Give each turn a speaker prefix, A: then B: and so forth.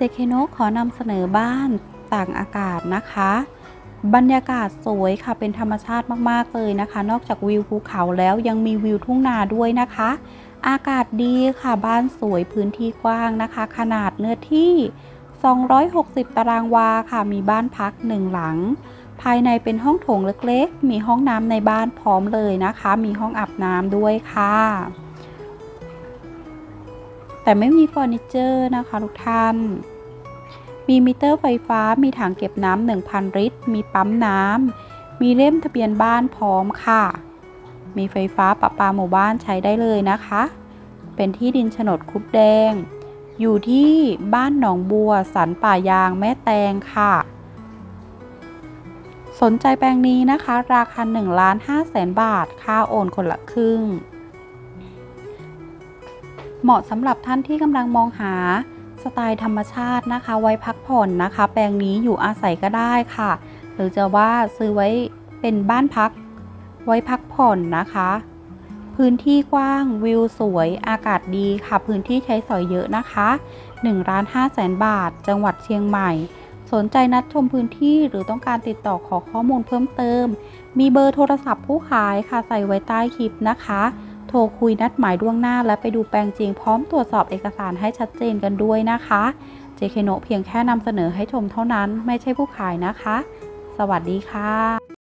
A: เจเคโนขอนำเสนอบ้านต่างอากาศนะคะ บรรยากาศสวยค่ะเป็นธรรมชาติมากๆเลยนะคะ นอกจากวิวภูเขาแล้วยังมีวิวทุ่งนาด้วยนะคะ อากาศดีค่ะบ้านสวยพื้นที่กว้างนะคะ ขนาดเนื้อที่ 260 ตารางวาค่ะมีบ้านพักหนึ่งหลัง ภายในเป็นห้องโถงเล็กๆ มีห้องน้ำในบ้านพร้อมเลยนะคะ มีห้องอาบน้ำด้วยค่ะ แต่ไม่มีเฟอร์นิเจอร์นะคะทุกท่าน มีมิเตอร์ไฟฟ้า มีถังเก็บน้ำ1,000 ลิตร มีปั๊มน้ำ มีเล่มทะเบียนบ้านพร้อมค่ะ มีไฟฟ้าประปาหมู่บ้านใช้ได้เลยนะคะ เป็นที่ดินโฉนดคุบแดง อยู่ที่บ้านหนองบัวสันป่ายางแม่แตงค่ะ สนใจแปลงนี้นะคะ ราคา1ล้าน5แสนบาท ค่าโอนคนละครึ่ง เหมาะสำหรับท่านที่กำลังมองหาสไตล์ธรรมชาตินะคะ ไว้พักผ่อนนะคะ แปลงนี้อยู่อาศัยก็ได้ค่ะ หรือจะว่าซื้อไว้เป็นบ้านพัก ไว้พักผ่อนนะคะ พื้นที่กว้างวิวสวยอากาศดีค่ะ พื้นที่ใช้สอยเยอะนะคะ1ล้าน5แสนบาท จังหวัดเชียงใหม่ สนใจนัดชมพื้นที่หรือต้องการติดต่อขอข้อมูลเพิ่มเติม มีเบอร์โทรศัพท์ผู้ขายค่ะใส่ไว้ใต้คลิปนะคะ โทรคุยนัดหมายล่วงหน้าและไปดูแปลงจริงพร้อมตรวจสอบเอกสารให้ชัดเจนกันด้วยนะคะ เจเคโนเพียงแค่นำเสนอให้ชมเท่านั้นไม่ใช่ผู้ขายนะคะ สวัสดีค่ะ